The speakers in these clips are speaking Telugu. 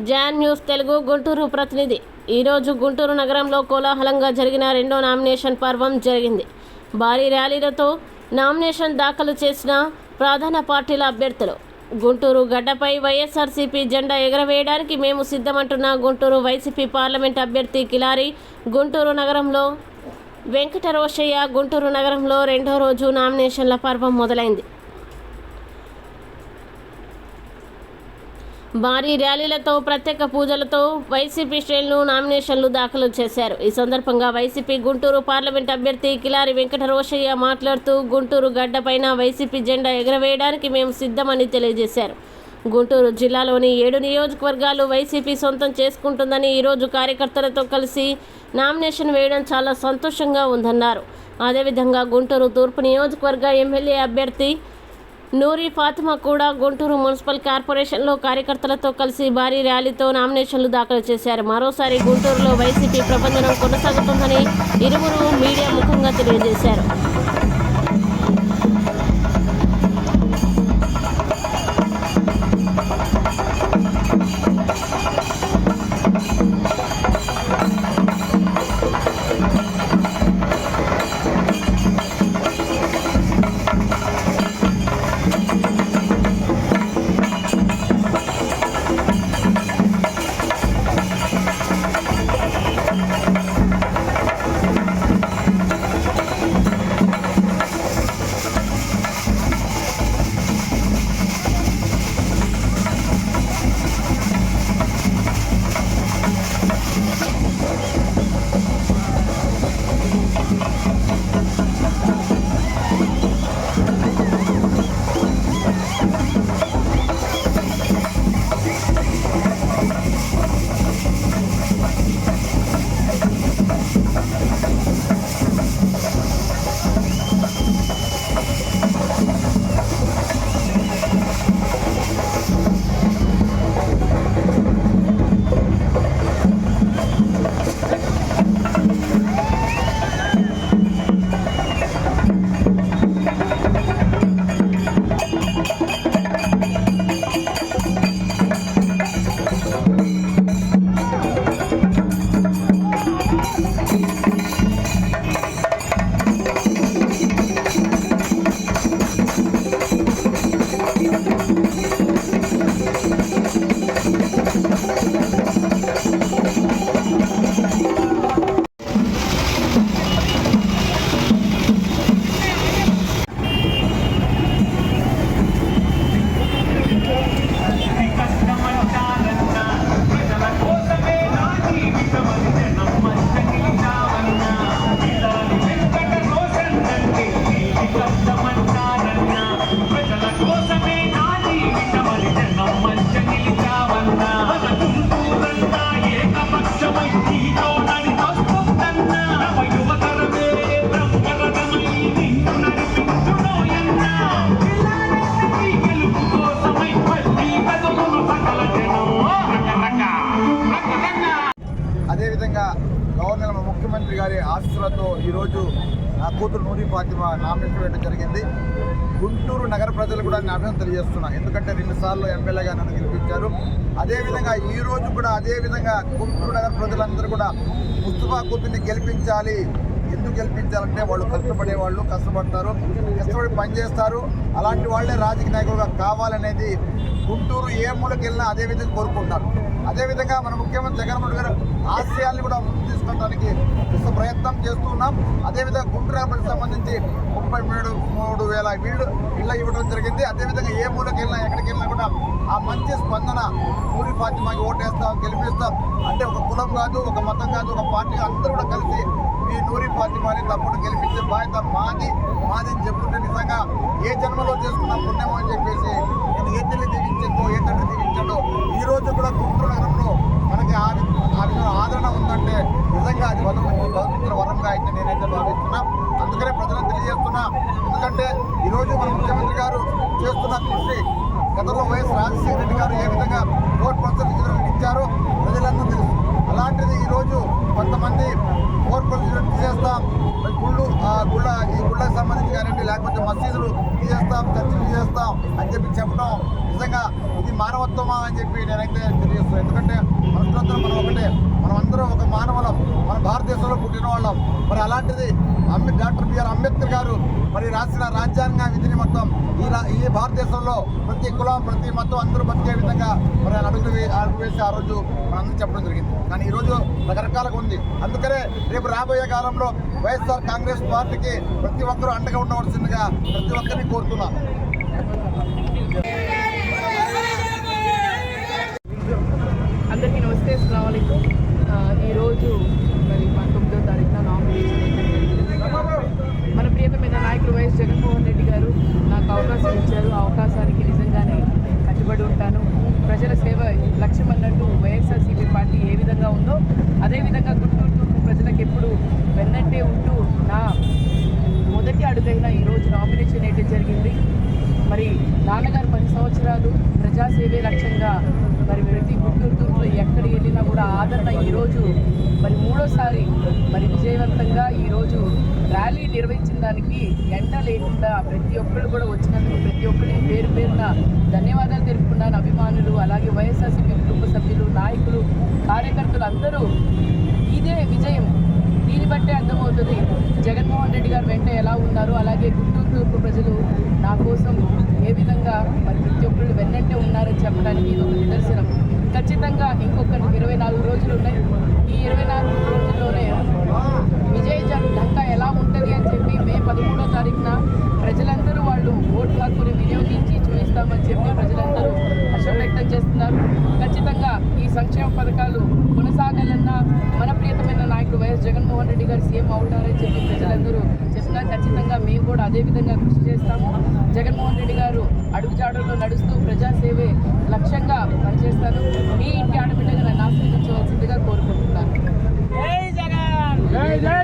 జాన్ న్యూస్ తెలుగు గుంటూరు ప్రతినిధి. ఈరోజు గుంటూరు నగరంలో కోలాహలంగా జరిగిన రెండో నామినేషన్ పర్వం జరిగింది. భారీ ర్యాలీలతో నామినేషన్ దాఖలు చేసిన ప్రధాన పార్టీల అభ్యర్థులు. గుంటూరు గడ్డపై వైఎస్ఆర్సీపీ జెండా ఎగరవేయడానికి మేము సిద్ధమంటున్న గుంటూరు వైసీపీ పార్లమెంట్ అభ్యర్థి కిలారి గుంటూరు నగరంలో వెంకట రోషయ్య గుంటూరు నగరంలో రెండో రోజు నామినేషన్ల పర్వం మొదలైంది. భారీ ర్యాలీలతో ప్రత్యేక పూజలతో వైసీపీ శ్రేణులు నామినేషన్లు దాఖలు చేశారు. ఈ సందర్భంగా వైసీపీ గుంటూరు పార్లమెంట్ అభ్యర్థి కిలారి వెంకట రోషయ్య మాట్లాడుతూ గుంటూరు గడ్డపైన వైసీపీ జెండా ఎగరవేయడానికి మేము సిద్ధమని తెలియజేశారు. గుంటూరు జిల్లాలోని ఏడు నియోజకవర్గాలు వైసీపీ సొంతం చేసుకుంటుందని ఈరోజు కార్యకర్తలతో కలిసి నామినేషన్ వేయడం చాలా సంతోషంగా ఉందన్నారు. అదేవిధంగా గుంటూరు తూర్పు నియోజకవర్గ ఎమ్మెల్యే అభ్యర్థి నూరి ఫాతిమా కూడా గుంటూరు మున్సిపల్ కార్పొరేషన్లో కార్యకర్తలతో కలిసి భారీ ర్యాలీతో నామినేషన్లు దాఖలు చేశారు. మరోసారి గుంటూరులో వైసీపీ ప్రబంధనం కొనసాగుతుందని ఇరువురు మీడియా ముఖంగా తెలియజేశారు. గవర్నర్ ముఖ్యమంత్రి గారి ఆశీస్సులతో ఈరోజు నా కూతురు నూరి ఫాతిమా నామినేషన్ వేయడం జరిగింది. గుంటూరు నగర ప్రజలు కూడా నేను అభినందన తెలియజేస్తున్నాను ఎందుకంటే రెండుసార్లు ఎమ్మెల్యేగా నన్ను గెలిపించారు. అదేవిధంగా ఈ రోజు కూడా అదేవిధంగా గుంటూరు నగర ప్రజలందరూ కూడా ముస్తఫా కూతుర్ని గెలిపించాలి. ఎందుకు గెలిపించాలంటే వాళ్ళు కష్టపడే వాళ్ళు కష్టపడతారు. కష్టపడి పనిచేస్తారు. అలాంటి వాళ్ళే రాజకీయ నాయకులుగా కావాలనేది గుంటూరు ఏ మూలకి వెళ్ళినా అదే విధంగా కోరుకుంటారు అదేవిధంగా మన ముఖ్యమంత్రి జగన్మోహన్ గారు ఆశయాల్ని కూడా తీసుకోవడానికి తీసుకెళ్ళడానికి ప్రయత్నం చేస్తున్నాం. అదేవిధంగా గుంటూరు సంబంధించి ముప్పై మూడు మూడు వేల ఇళ్ళు ఇళ్ళ ఇవ్వడం జరిగింది. అదేవిధంగా ఏ మూలకి వెళ్ళినా ఎక్కడికి వెళ్ళినా కూడా ఆ మంచి స్పందన ఊరి ఫాతిమాకి ఓటేస్తాం గెలిపిస్తాం. అంటే ఒక కులం కాదు ఒక మతం కాదు ఒక పార్టీ అందరూ కూడా కలిసి ఈ నూరి ఫాతిమాని తప్పుడు గెలిపించే బాధ్యత మాది. మాది అని చెప్పుకుంటే నిజంగా ఏ జన్మలో చేసుకున్న పుణ్యమో అని చెప్పేసి నేను ఏ తల్లి దీవించందో ఏ తండ్రి దీవించాడో ఈ రోజు కూడా గుంటూరు నగరంలో మనకి ఆదరణ ఉందంటే నిజంగా అది వరం భగవంతుల వరంగా అయితే నేనైతే భావిస్తున్నా. అందుకనే ప్రజలకు తెలియజేస్తున్నా. ఎందుకంటే ఈరోజు మన ముఖ్యమంత్రి గారు చేస్తున్న కృషి గతంలో వైఎస్ రాజశేఖర రెడ్డి గారు ఏ విధంగా ఫోర్ పర్సెంట్ రిజర్వేషన్ ఇచ్చారో ప్రజలందరూ తెలుసు అలాంటిది ఈరోజు కొంతమంది ఫోర్ పర్సెంట్ తీసేస్తాం మరి గుళ్ళు ఆ గుళ్ళ ఈ గుళ్ళకి సంబంధించి కానివ్వండి లేకపోతే మసీదులు తీసేస్తాం చర్చలు తీసేస్తాం అని చెప్పి చెప్పడం నిజంగా ఇది మానవత్వమా అని చెప్పి నేనైతే తెలియజేస్తాను ఎందుకంటే మనుషులందరూ మనం ఒకటే. మనం అందరం ఒక మానవులం. మన భారతదేశంలో పుట్టిన వాళ్ళం. మరి అలాంటిది అంబే డాక్టర్ బిఆర్ అంబేద్కర్ గారు మరి రాసిన రాజ్యాంగ విధిని మొత్తం ఈ రా- ఈ భారతదేశంలో ప్రతి కులం ప్రతి మతం అందరూ బతికే విధంగా మరి అడుగులు అడుగు వేసి ఆ రోజు మనందరూ చెప్పడం జరిగింది. కానీ ఈరోజు రకరకాలుగా ఉంది. అందుకనే రేపు రాబోయే కాలంలో వైఎస్ఆర్ కాంగ్రెస్ పార్టీకి ప్రతి ఒక్కరూ అండగా ఉండవలసిందిగా ప్రతి ఒక్కరిని కోరుతున్నాను. అందరికీ నమస్తే అస్సలం వాలేకుం. ఈరోజు మరి పంతొమ్మిదో తారీఖు. మన ప్రియతమైన నాయకుడు వైఎస్ జగన్మోహన్ రెడ్డి గారు నాకు అవకాశం ఇచ్చారు. ఆ అవకాశానికి నిజంగానే కట్టుబడి ఉంటాను. ప్రజల సేవ లక్ష్యం అన్నట్టు వైఎస్ఆర్సీపీ పార్టీ ఏ విధంగా ఉందో అదేవిధంగా గుంటూరు తూర్పు ప్రజలకు ఎప్పుడు వెన్నట్టే ఉంటూ నా మొదటి అడుగైన ఈరోజు నామినేషన్ వేయడం జరిగింది మరి నాన్నగారు పది సంవత్సరాలు ప్రజాసేవే లక్ష్యంగా మరి ప్రతి గుంటూరు తూర్పులో ఎక్కడ వెళ్ళినా కూడా ఆదరణ ఈరోజు మరి మూడోసారి మరి విజయవంతంగా ఈరోజు ర్యాలీ నిర్వహించిన దానికి ఎండ లేకుండా ప్రతి ఒక్కరు కూడా వచ్చినందుకు ప్రతి ఒక్కరికి పేరు పేరున ధన్యవాదాలు తెలుపుకున్నాను. అభిమానులు అలాగే వైఎస్ఆర్సీపీ కుటుంబ సభ్యులు నాయకులు కార్యకర్తలు అందరూ ఇదే విజయం. దీన్ని బట్టే అర్థమవుతుంది. జగన్మోహన్ రెడ్డి గారు వెంట ఎలా ఉన్నారు? అలాగే గుంటూరు తూర్పు ప్రజలు నా కోసం ఏ విధంగా మరి ప్రతి ఒక్కళ్ళు వెన్నంటే ఉన్నారని చెప్పడానికి ఇది ఒక నిదర్శనం. ఖచ్చితంగా ఇంకొక ఇరవై నాలుగు రోజులు ఉన్నాయి. ఈ ఇరవై నాలుగు రోజుల్లోనే విజయ ఢంకా ఎలా ఉంటుంది అని చెప్పి మే పదమూడో తారీఖున ప్రజలందరూ వాళ్ళు ఓటు హక్కుని వినియోగించి చూపిస్తామని చెప్పి ప్రజలందరూ హర్షం వ్యక్తం చేస్తున్నారు ఖచ్చితంగా ఈ సంక్షేమ పథకాలు కొనసాగాలన్నా మన ప్రియతమైన నాయకుడు వైఎస్ జగన్మోహన్ రెడ్డి గారు సీఎం అవుతారని చెప్పి ప్రజలందరూ చెప్తున్నారు ఖచ్చితంగా మేము కూడా అదే విధంగా కృషి చేస్తాము జగన్మోహన్ రెడ్డి గారు అడుగుజాడల్లో నడుస్తూ ప్రజాసేవే లక్ష్యంగా పనిచేస్తాను. మీ ఇంటి ఆడబిడ్డగా నన్ను ఆశీర్వదించవలసిందిగా కోరుకుంటున్నాను. ఈరోజు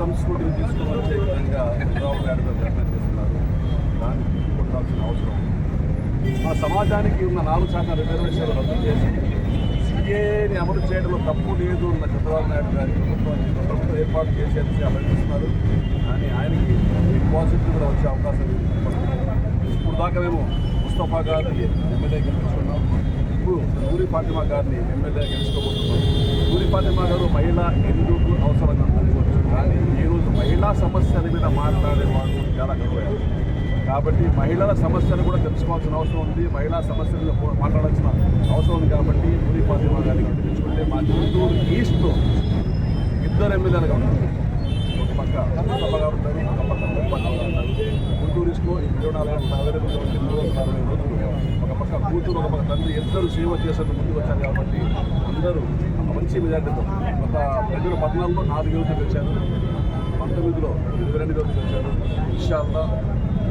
సంస్కృతిని తీసుకొని వచ్చే విధంగా చంద్రబాబు నాయుడు గారు ప్రయత్నం చేస్తున్నారు. దాన్ని కొట్టాల్సిన అవసరం మా మన సమాజానికి ఉన్న నాలుగు శాతం రిజర్వేషన్లు రద్దు చేసి సిఏని అమలు చేయడంలో తప్పు లేదు ఉన్న చంద్రబాబు నాయుడు గారి ప్రభుత్వాన్ని ప్రభుత్వం ఏర్పాటు చేసేందుకు అభ్యర్థిస్తున్నారు కానీ ఆయనకి పాజిటివ్ కూడా వచ్చే అవకాశం ఇప్పుడు దాకా మేము ముస్తఫా గారిని ఎమ్మెల్యే గెలుచుకున్నాం ఇప్పుడు నూరి ఫాతిమా గారిని ఎమ్మెల్యే గెలుచుకోబోతున్నాం. నూరి ఫాతిమా గారు మహిళ ఎందుకు అవసరం కానీ ఈరోజు మహిళా సమస్యల మీద మాట్లాడే వాళ్ళు చాలా కరువయ్యారు కాబట్టి మహిళల సమస్యలు కూడా తెలుసుకోవాల్సిన అవసరం ఉంది. మహిళా సమస్యల మాట్లాడాల్సిన అవసరం ఉంది కాబట్టి నూరి ఫాతిమా గారిని గెలిపించుకుంటే మా గుంటూరు ఈస్ట్లో ఇద్దరు ఎమ్మెల్యేలుగా ఉన్నారు. ఒక పక్క సభగా ఉంటారు ఒక పక్క ముప్పన్న ఉంటారు గుంటూరు ఈస్ట్లో ఇరవై నాలుగు గంటల అవైలబుల్గా రోజులు ఒక పక్క కూతురు ఒక పక్క తండ్రి ఇద్దరు సేవ చేసేందుకు ముందుకు వచ్చారు కాబట్టి అందరూ మంచి మెజార్టీతో ఒక రెండు వేల పద్నాలుగులో నాలుగు యువతలు గెలిచారు పంతొమ్మిదిలో ఇరవై రెండు యువతలు గెలిచారు ఇన్షాల్లా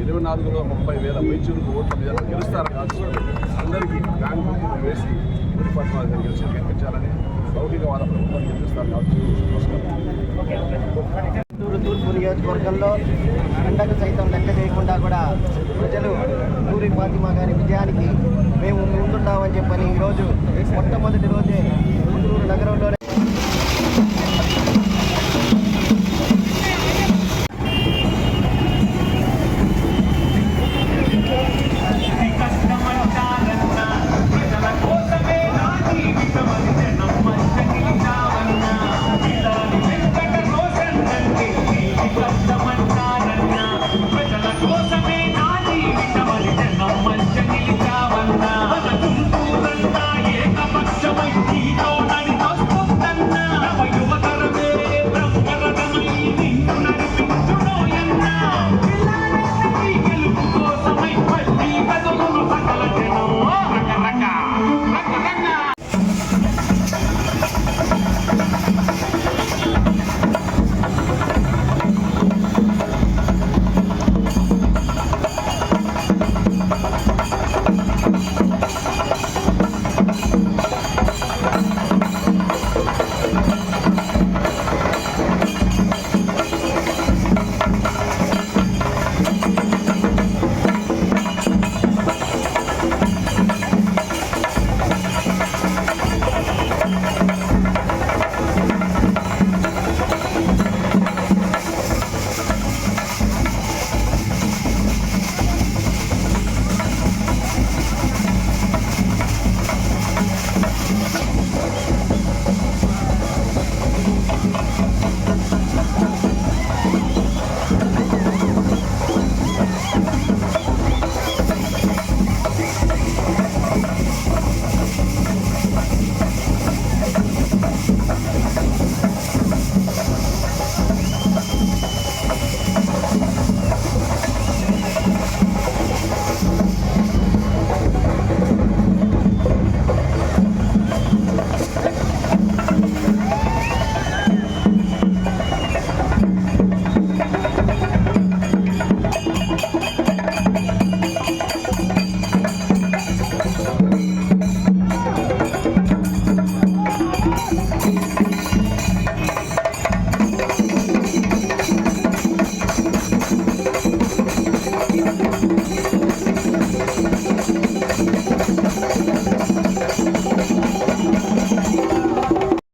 ఇరవై నాలుగులో ముప్పై వేల మైచూరుకు ఓట్ల మీద గెలుస్తారని ఆశిస్తూ అందరికీ బ్యాంక్ వేసి గురి పద్మాలు గారు గెలిచి గెలిపించాలని లౌకికవాద ప్రభుత్వం గెలిపిస్తారు కాబట్టి తూర్పు నియోజకవర్గంలో ఎండకు సైతం లెక్క చేయకుండా కూడా ప్రజలు నూరి ఫాతిమా గారి విజయానికి మేము ముందుంటామని చెప్పని ఈరోజు మొట్టమొదటి రోజే గుంటూరు నగరంలోనే